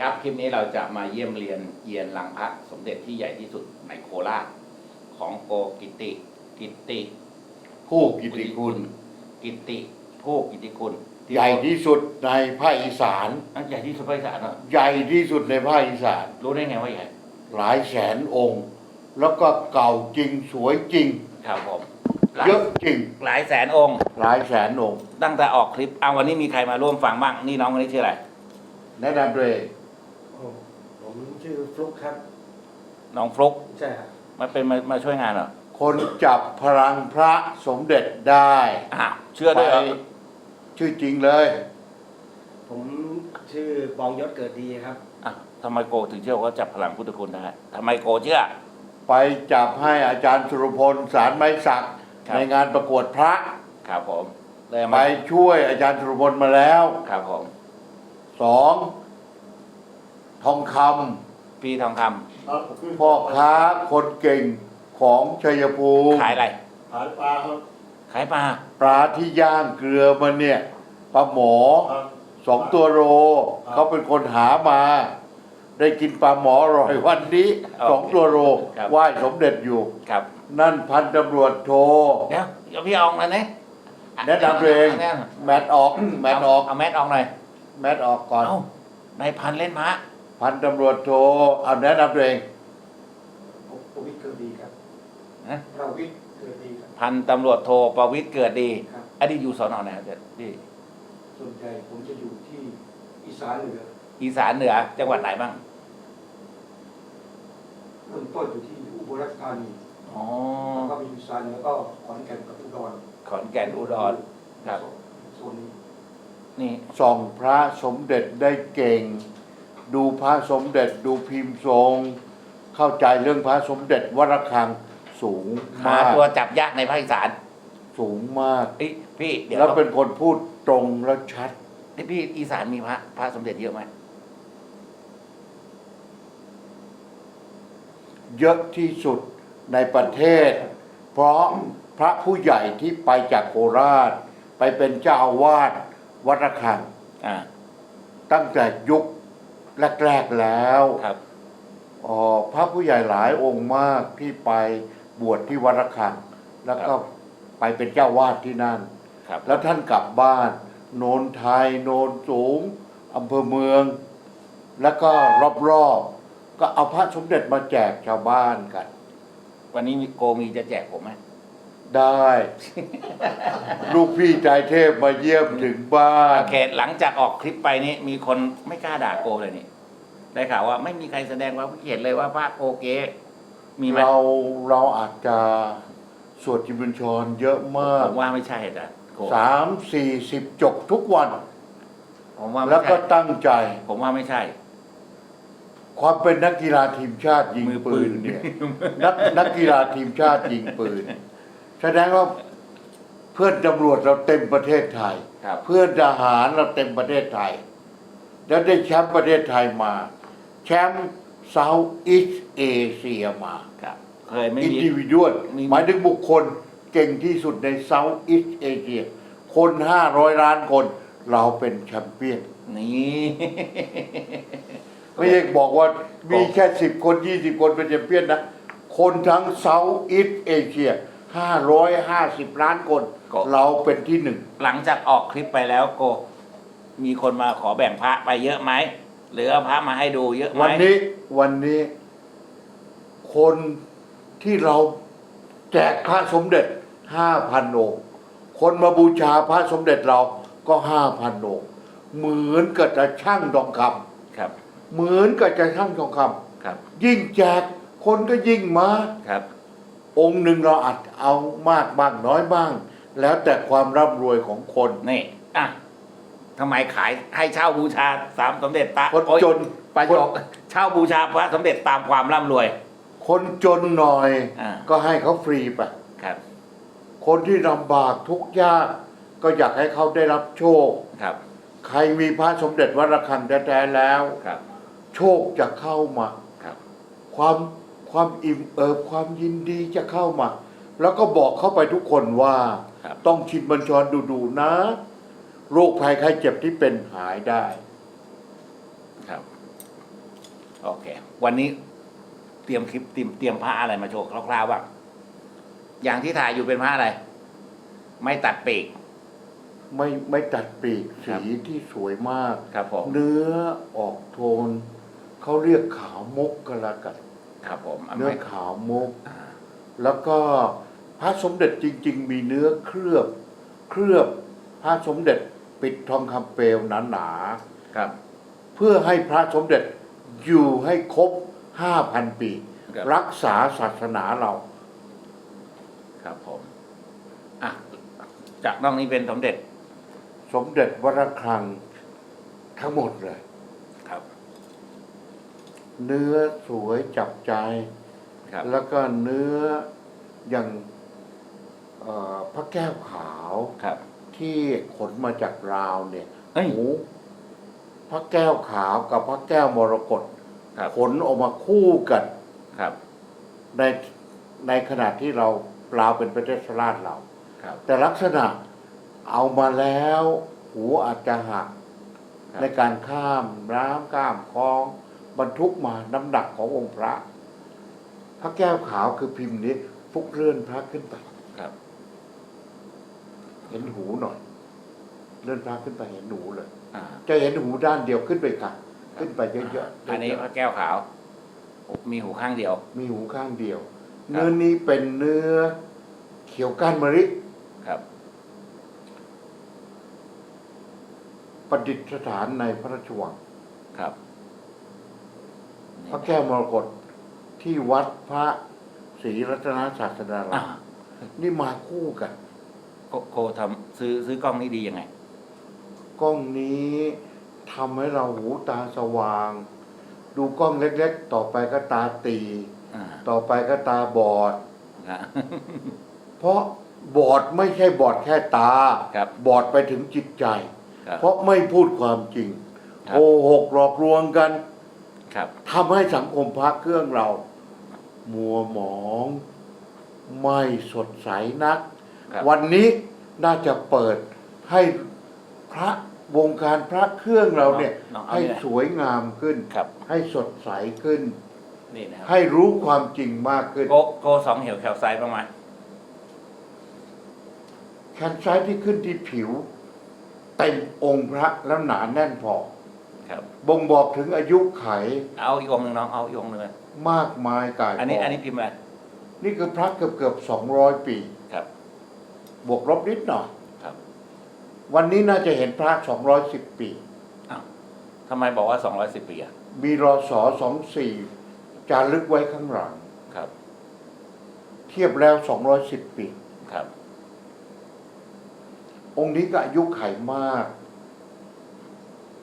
ครับคลิปนี้เราจะมาเยี่ยมเรียนเยียนลังพระสมเด็จที่ใหญ่ที่สุดในโคราชของโกกิติ กิติผู้กิตติคุณกิติผู้กิติคุณใหญ่ที่สุดในภาคอีสานอะใหญ่ที่สุดภาคอีสานเหรอใหญ่ที่สุดในภาคอีสาน รู้ได้ไงว่าใหญ่หลายแสนองค์ แล้วก็เก่าจริงสวยจริง ครับผมหลายเยอะจริง หลายแสนองค์ หลายแสนองค์ ตั้งแต่ออกคลิปเอาวันนี้มีใครมาร่วมฟังบ้างนี่น้องคนนี้ชื่ออะไร แนะนำด้วยโอ้ ผมชื่อฟลุกครับ น้องฟลุกใช่ครับมาเป็นมามาช่วยงานเหรอคนจับพลังพระสมเด็จได้อ้าวเชื่อด้วยเหรอไปชื่อจริงเลย ผมชื่อปองยศเกิดดีครับ อะทำไมโกถึงเชื่อว่าจับพลังพุทธคุณได้ทำไมโกเชื่อ ไปจับให้อาจารย์สุรพลสารไม้สักครับ ในงานประกวดพระ ครับผมเลยไปมาช่วยอาจารย์สุรพลมาแล้วครับผมสอง ทองคพี่ทองคำำพ่อค้าคนเก่งของชัยภูมิขายอะไร ขายปลาครับขายปลาปลาที่ย่างเกลือมันเนี่ยปลาหมอสองตัวโลเขาเป็นคนหามา ได้กินปลาหมออร่อยวันนี้สองตัวโลไหว้สมเด็จอยู่ ครับนั่นพันตำรวจโท เดี๋ยวเดี๋ยวพี่เอามาเนี่ยแนะนำตัวเองแนะนแมทออกแมทออกเอาแมทออกหน่อยแมทออกก่อน เอานายพันเล่นม้า พันตำรวจโทเอาแนะนำตัวเองผมประวิทย์เกิดดีครับนะประวิทย์เกิดดีครับ พันตำรวจโทประวิทย์เกิดดีครับอดีตอยู่สอนอไหนครับพี่ส่วนใหญ่ผมจะอยู่ที่อีสานเหนืออีสานเหนือ จังหวัดไหนบ้างเริ่มต้นอยู่ที่อุบลราชธานีอ๋อแล้วก็มีอีสานเหนือก็ขอนแก่นกับอุดรขอนแก่นอุดรครับโซนนี้นี่ส่องพระสมเด็จได้เก่ง ดูพระสมเด็จดูพิมพ์ทรง เข้าใจเรื่องพระสมเด็จวรคังสูงหามากตัวจับยากในภาคอีสานสูงมาก เอ้ยพี่เดี๋ยวแล้วเป็นคนพูดตรงและชัดเอ้ยพี่อีสานมีพระพระสมเด็จเยอะไหมเยอะที่สุดในประเทศ เพราะพระผู้ใหญ่ที่ไปจากโคราช ไปเป็นเจ้าอาวาสวัดระฆังอ่า ตั้งแต่ยุค แรก ๆแล้วครับอ๋อพระผู้ใหญ่หลายองค์มากที่ไปบวชที่วัดระฆัง แล้วก็ไปเป็นเจ้าวาดที่นั่นครับแล้วท่านกลับบ้าน โนนไทย โนนสูงอำเภอเมือง แล้วก็รอบๆก็เอาพระสมเด็จมาแจกชาวบ้านกัน วันนี้มีโกมีจะแจกผมไหม ได้ ลูกพี่ใจเทพมาเยี่ยมถึงบ้าน โอเคหลังจากออกคลิปไปนี่มีคนไม่กล้าด่าโกเลยนี่ได้ข่าวว่าไม่มีใครแสดงความคิดเห็นเลยว่าพระโกเกมีไหมเราเราอาจจะสวดจิบุญชรเยอะมาก ผมว่าไม่ใช่จ้ะโกสามสี่สิบจบทุกวัน ผมว่าแล้ไม่วก็ใช่ตั้งใจ ผมว่าไม่ใช่ ความเป็นนักกีฬาทีมชาติยิงมือปืปืนน เนี่ย นักนักกีฬาทีมชาติยิงปืน แสดงว่าเพื่อนตำรวจเราเต็มประเทศไทย ครับ เพื่อนทหารเราเต็มประเทศไทย แล้วได้แชมป์ประเทศไทยมา แชมป์เซาท์อีสเอเชียมาครับ เคยไม่อินมี ดิวิดวลมี หมายถึงบุคคลเก่งที่สุดในเซาท์อีสเอเชียคนห้าร้อยล้านคน เราเป็นแชมเปี้ยน นี่ ไม่ใช่บอกว่ามีแค่สิบคนยี่สิบคนเป็นแชมเปี้ยนนะ คนทั้งเซาท์อีสเอเชีย ห้าร้อยห้าสิบล้านคนเราเป็นที่หนึ่ง หลังจากออกคลิปไปแล้วโก มีคนมาขอแบ่งพระไปเยอะไหมหรือเอาพระมาให้ดูเยอะไหมวันนี้วันนี้ คนที่เราแจกพระสมเด็จห้าพันองค์คนมาบูชาพระสมเด็จเราก็ห้าพันองค์เหมือนกับจะช่างทองคครับำเหมือนกับจะช่างทองคำครับยิ่งแจกคนก็ยิ่งมา ครับ องค์หนึ่งเราอาจเอามากบ้างน้อยบ้าง แล้วแต่ความร่ำรวยของคน นี่อะทำไมขายให้เช่าบูชาสามสมเด็จตาคนโอ๊ยจน ประโยคเช่าบูชาพระสมเด็จตามความร่ำรวย คนจนหน่อย อ่า ก็ให้เขาฟรีไป ครับ คนที่ลำบากทุกข์ยาก ก็อยากให้เขาได้รับโชค ครับ ใครมีพระสมเด็จวัดระฆังแท้ๆแล้ว ครับ โชคจะเข้ามา ครับ ความ ความอิ่มเอิบความยินดีจะเข้ามา แล้วก็บอกเข้าไปทุกคนว่า ครับ ต้องชินบัญชรดูๆนะ โรคภัยไข้เจ็บที่เป็นหายได้ ครับ โอเค วันนี้เตรียมคลิปเตรียมเตรียมผ้าอะไรมาโชว์คร่าวๆบ้างอย่างที่ถ่ายอยู่เป็นผ้าอะไร ไม่ตัดปีก ไม่ไม่ตัดปีกครัสีบ ที่สวยมาก ครับผม เนื้อออกโทน เขาเรียกขาวมกก็แล้วกัน ครับผมอะเนื้อไม่ขาวมกอ่าแล้วก็พระสมเด็จจริง ๆ มีเนื้อเคลือบ เคลือบพระสมเด็จปิดทองคำเปลวหนาครับๆเพื่อให้พระสมเด็จอยู่ให้ครบห้าพันปี ครับ รักษาศาสนาเรา ครับผมอะจากนอกนี้เป็นสมเด็จ สมเด็จวรครังทั้งหมดเลยครับ เนื้อสวยจับใจ ครับ แล้วก็เนื้ออย่างเอ่อพระแก้วขาวครับ ที่ขนมาจากราวเนี่ยเฮ้ย หมูพระแก้วขาวกับพระแก้วมรกตครับ ขนออกมาคู่กันครับ ในในขณะที่เราราวเป็นประเทศราชเรา ครับ แต่ลักษณะเอามาแล้วหูอาจจะหัก ครับ ในการข้ามน้ำข้ามคลอง บรรทุกมาน้ำหนักขององค์พระ พระแก้วขาวคือพิมพ์นี้ฟุกเลื่อนพระขึ้นไปครับ เห็นหูหน่อย เลื่อนพระขึ้นไปเห็นหูเลยอ่าจะเห็นหูด้านเดียวขึ้นไปค่ะ ขึ้นไปเยอะๆอันนี้พระแก้วขาว มีหูข้างเดียว มีหูข้างเดียวครับเนื้อนี้เป็นเนื้อเขียวก้านมะริครับประดิษฐานในพระราชวังครับ พระแก้วมรกตที่วัดพระศรีรัตนศาสดาอ่ารามนี่มาคู่กัน โคโคทำซื้อซื้อกล้องนี้ดียังไง กล้องนี้ทำให้เราหูตาสว่าง ดูกล้องเล็กๆ ต่อไปก็ตาตีอ่าต่อไปก็ตาบอดครับเพราะบอดไม่ใช่บอดแค่ตาครับบอดไปถึงจิตใจครับเพราะไม่พูดความจริงครับโกหกหลอกลวงกัน ครับทำให้สังคมพักเครื่องเรา มัวหมอง ไม่สดใสนัก ครับ วันนี้น่าจะเปิดให้พระวงการพระเครื่องเราเนี่ย น้องเอาให้นี่นะสวยงามขึ้น ครับ ให้สดใสขึ้น นี่นะครับให้รู้ความจริงมากขึ้น โกโกสองเหี่ยวแถวซ้ายประมาณแขนซ้ายที่ขึ้นที่ผิว เต็มองค์พระแล้วหนาแน่นพอ ครับ บ่งบอกถึงอายุไขเอาอีกองค์หนึ่งน้องเอาอีกองค์หนึ่งเลยมากมายกายอันนี้กงอันนี้พิมพ์อะไรนี่คือพระเกือบเกือบสองร้อยปี ครับ บวกลบนิดหน่อยครับ วันนี้น่าจะเห็นพระสองร้อยสิบปีอ้าวทำไมบอกว่าสองร้อยสิบปีอะมีรอสอสองสี่จารึกไว้ข้างหลังครับ เทียบแล้วสองร้อยสิบปี ครับ องค์นี้ก็อายุไขมาก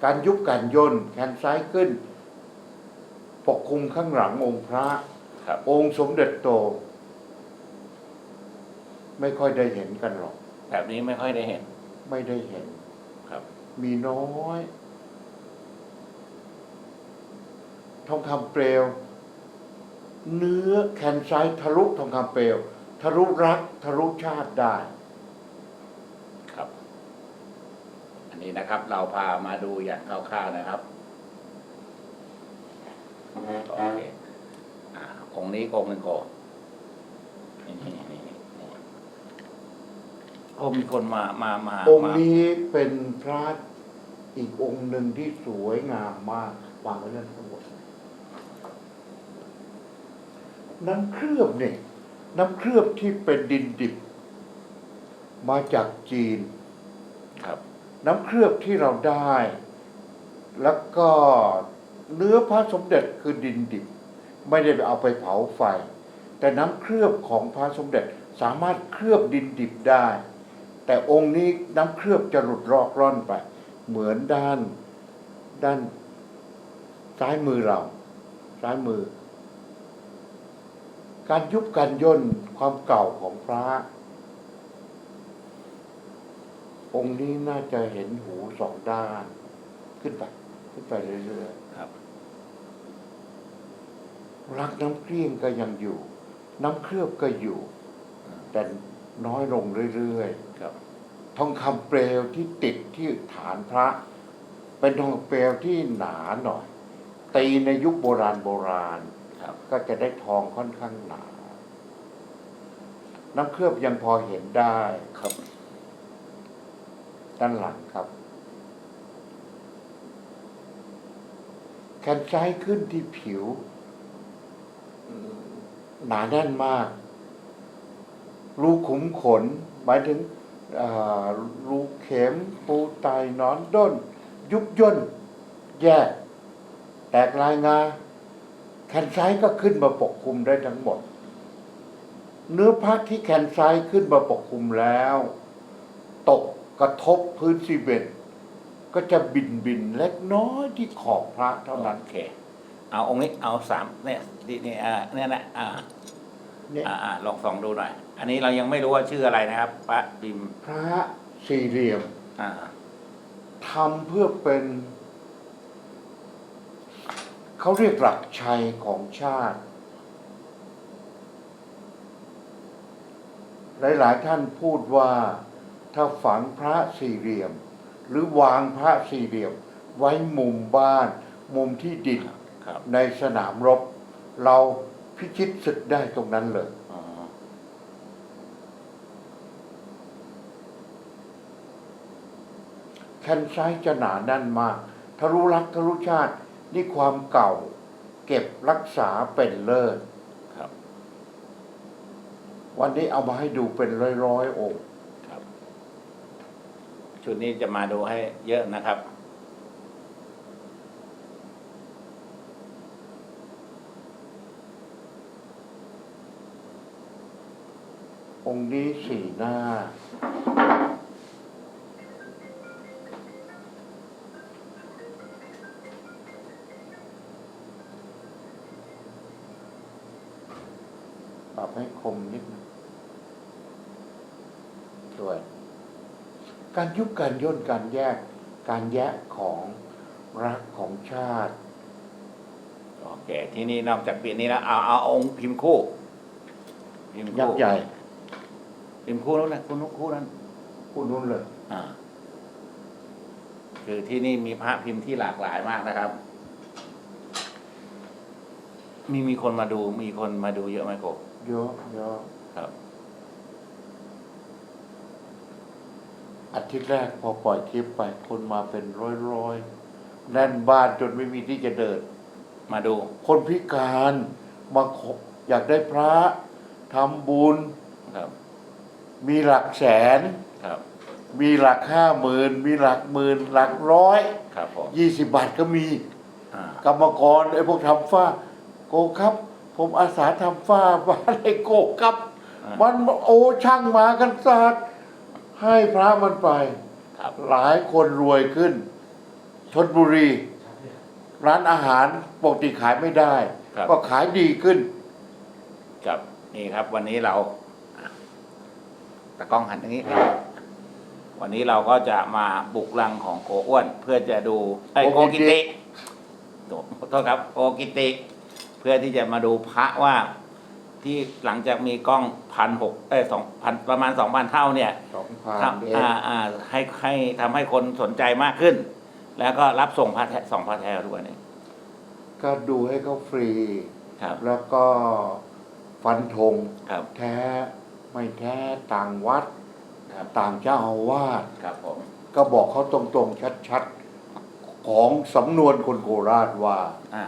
การยุบการย่นแขนซ้ายขึ้น ปกคลุมข้างหลังองค์พระ ครับ องค์สมเด็จโต ไม่ค่อยได้เห็นกันหรอก แบบนี้ไม่ค่อยได้เห็น ไม่ได้เห็น ครับ มีน้อย ทองคำเปลว เนื้อแขนซ้ายทะลุทองคำเปลว ทะลุรัก ทะลุชาติได้ ครับ อันนี้นะครับ เราพามาดูอย่างคร่าวๆนะครับโอเคอ่าองค์นี้องค์หนึ่งก่อนนี่นี่นี่นี่นี่โอ้มีคนมามามาองค์มานี้เป็นพระอีกองค์หนึ่งที่สวยงามมากวางไว้นั่นทั้งหมดน้ำเคลือบเนี่ยน้ำเคลือบที่เป็นดินดิบ มาจากจีน ครับ น้ำเคลือบที่เราได้ แล้วก็เนื้อพระสมเด็จคือดินดิบ ไม่ได้ไปเอาไปเผาไฟ แต่น้ำเคลือบของพระสมเด็จสามารถเคลือบดินดิบได้ แต่องค์นี้น้ำเคลือบจะหลุดรอกร่อนไป เหมือนด้านด้านซ้ายมือเรา ซ้ายมือ การยุบการย่นความเก่าของพระ องค์นี้น่าจะเห็นหูสองด้าน ขึ้นไป ขึ้นไปเรื่อยครับๆรักน้ำเกลี้ยงก็ยังอยู่ น้ำเคลือบก็อยู่ แต่น้อยลงเรื่อยครับๆทองคำเปลวที่ติดที่ฐานพระ เป็นทองคำเปลวที่หนาหน่อย ตีในยุคโบราณโบราณครับก็จะได้ทองค่อนข้างหนา น้ำเคลือบยังพอเห็นได้ครับ ด้านหลังครับ แขนซ้ายขึ้นที่ผิว หนาแน่นมาก รูขุมขน หมายถึงรูเข็ม ปูไตหนอนด้น ยุบย่น แยก แตกลายงา แขนซ้ายก็ขึ้นมาปกคลุมได้ทั้งหมด เนื้อผ้าที่แขนซ้ายขึ้นมาปกคลุมแล้ว กกระทบพื้นซีเมนต์ก็จะบินบินเล็กน้อยที่ขอบพระเท่านั้นโอเค เอาองค์นี้เอาสามเนี่ยนี่นี่อ่าเนี่ยนะอ่าเนี่ยอ่าอ่าลองส่องดูหน่อย อันนี้เรายังไม่รู้ว่าชื่ออะไรนะครับพระพิมพ์พระสี่เหลี่ยมอ่าทำเพื่อเป็น เขาเรียกหลักชัยของชาติ หลาย ๆ ท่านพูดว่า ถ้าฝังพระสี่เหลี่ยม หรือวางพระสี่เหลี่ยม ไว้มุมบ้าน มุมที่ดินครับในสนามรบ เราพิชิตศึกได้ตรงนั้นเลยอ๋อแคนไซต์จะหนาแน่นมากทะลุรักทะลุชาติ นี่ความเก่า เก็บรักษาเป็นเลิศครับวันนี้เอามาให้ดูเป็นร้อยๆองค์ครับ ชุดนี้จะมาดูให้เยอะนะครับ องค์นี้สี่หน้า การยุบการย่นการแยกการแยกของรักของชาติ โอเค ที่นี่นอกจากปีนี้แล้วเอาเอาองค์พิมพ์คู่พิมพ์ยัคู่กษ์ใหญ่พิมพ์คู่แล้วนะคุณคู่นั้น คู่นู้นเลย อ่า คือที่นี่มีพระพิมพ์ที่หลากหลายมากนะครับ มีมีคนมาดู มีคนมาดูเยอะไหมโกบเยอะเยอะครับ อาทิตย์แรกพอปล่อยคลิปไปคนมาเป็นร้อยร้อยๆแน่นบ้านจนไม่มีที่จะเดิน มาดู คนพิการมาขออยากได้พระทำบุญครับ มีหลักแสนครับ มีหลักห้าหมื่นมีหลักหมื่นหลักร้อยครับผมยี่สิบบาทก็มี อ่ากรรมกรไอ้พวกทำฝ้า โกครับ ผมอาสาทำฝ้าบ้านไอ้โกครับ อ่ามันโอ้ช่างมากันศาสตร์ ให้พระมันไปครับหลายคนรวยขึ้น ชนบุรี ร้านอาหารปกติขายไม่ได้ ครับ ก็ขายดีขึ้น ครับนี่ครับ วันนี้เราอะตะกล้องหันอย่างนี้ วันนี้เราก็จะมาบุกรังของโกอ้วน เพื่อจะดูไอ้ยโกโกกิกิติ ติขอโทษครับโกกิติ เพื่อที่จะมาดูพระว่า ที่หลังจากมีกล้องพันหกเอ้ยสองพันประมาณสองพันเท่าเนี่ยสองพันทำอ่าอ่าให้ให้ทำให้คนสนใจมากขึ้น แล้วก็รับส่งพระแท้สองพระแท้ทุกวันนี้ก็ดูให้เขาฟรีครับแล้วก็ฟันธงครับแท้ไม่แท้ต่างวัดครับต่างเจ้าอาวาสครับผมก็บอกเขาตรงๆ ชัดๆ ของสำนวนคนโคราชว่าอ่า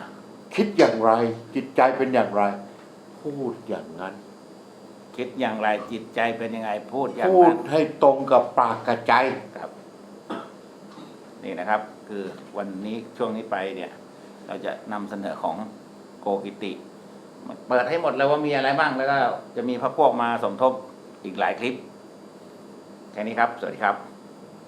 คิดอย่างไร จิตใจเป็นอย่างไร พูดอย่างนั้น คิดอย่างไรจิตใจเป็นยังไงพูดอย่างพูดนั้นให้ตรงกับปากกับใจครับ นี่นะครับ คือวันนี้ช่วงนี้ไปเนี่ย เราจะนำเสนอของโกกิติเปิดให้หมดแล้วว่ามีอะไรบ้างแล้วก็จะมีพระพวกมาสมทบอีกหลายคลิป แค่นี้ครับ สวัสดีครับ